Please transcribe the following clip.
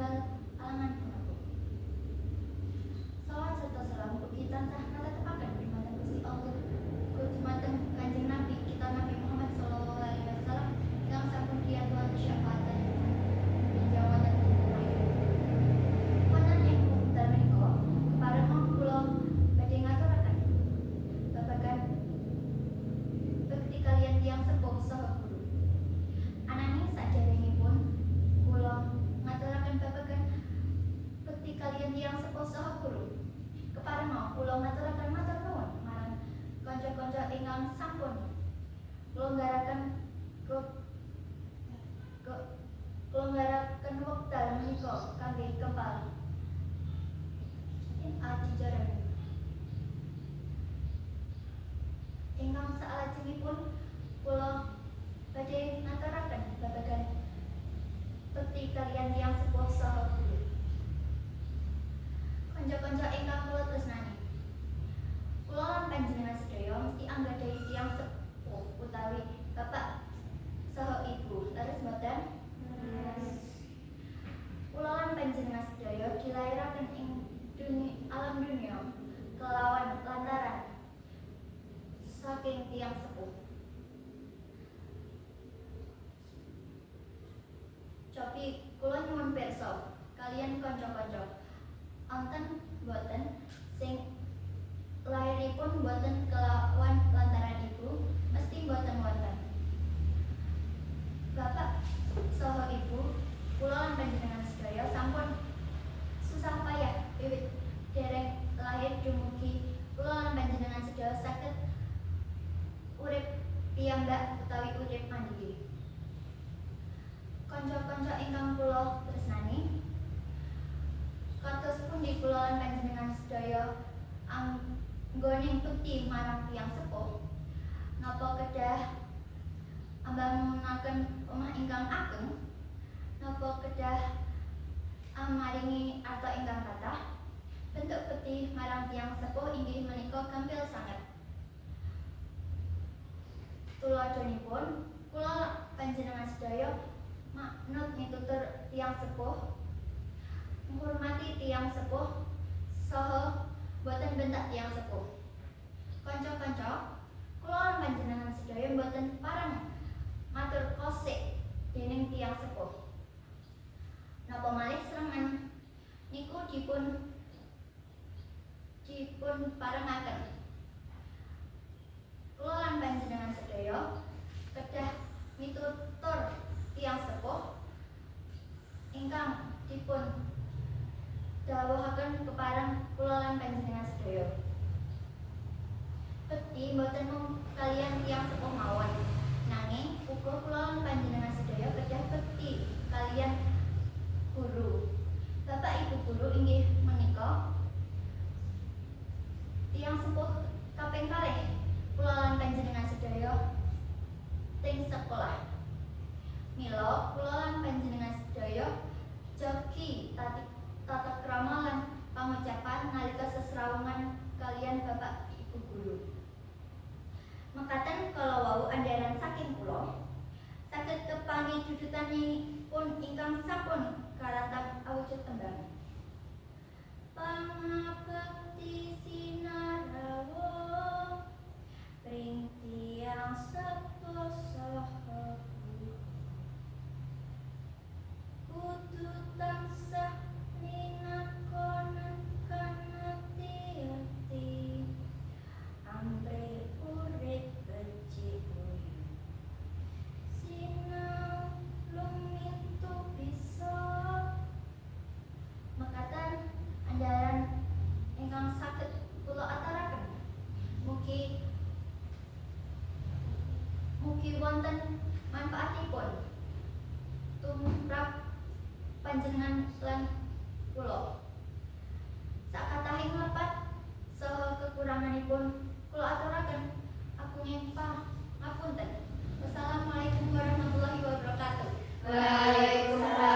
the ingkang sampun nglonggaraken ke ke nglonggaraken wekdal menika kangge kempal. Adijaran. Ingkang salajengipun kula badhe ngaturaken babagan bekti kaliyan tiyang sepuh saha guru. Kanca-kanca ingkang kula tresnani. Kula lan panjenengan sedaya mesti anggadhahi tiyang sepuh utawi bapak saha ibu. Leres mboten? Panjenengan sedaya dilairaken ing duni, alam dunia kelawan lantaran saking tiang sepuh. Cobi kula nyuwun pirsa kalian kanca-kanca. Wonten boten sing lairipun boten kelawan lantaran ibu mesti boten wonten. Bapak saha ibu kula lan sedaya sampun susah payah wiwit dereng lahir dumugi kula lan panjenengan sedaya saged urip piyambak utawi urip mandiri. Kanca-kanca ingkang kula tresnani kados pundi kula lan panjenengan sedaya anggoning bekti marang tiyang sepuh napa kedah ambangunaken omah ingkang ageng napa kedah amaringi arta ingkang kathah bentuk bekti marang tiyang sepuh inggih menika gampil sanget Tuladhanipun kula panjenengan sedaya manut mitutur tiyang sepuh menghormati tiyang sepuh saha boten bentak tiyang sepuh. Kanca-kanca, kula lan panjenengan sedaya boten parang matur kosik dening tiyang sepuh. Napa malih serangan niku dipun dipun parengaken. Kula lan panjenengan sedaya kedah mitutur tiyang sepuh ingkang dipun dawuhaken kepareng kula lan panjenengan sedaya. Bekti mboten mung kalian tiyang sepuh mawon, nanging uga kula lan panjenengan sedaya kedah bekti kalian guru. Bapak Ibu guru inggih menika tiyang sepuh kaping kalih kula panjenengan sedaya teng sekolah. Mila kula panjenengan sedaya joki tati tata krama lan nalika sesrawungan kalian Bapak Ibu guru. Mekaten kala wau andaran saking kula saged kepangi dudutanipun ingkang sampun karatap awujud tembang. Wonten manfaatipun tumrap panjenengan lan kula. Sakatahing lepat saha kekuranganipun kula aturaken aku ngempah ngapunten. Wassalamualaikum warahmatullahi wabarakatuh. Waalaikumsalam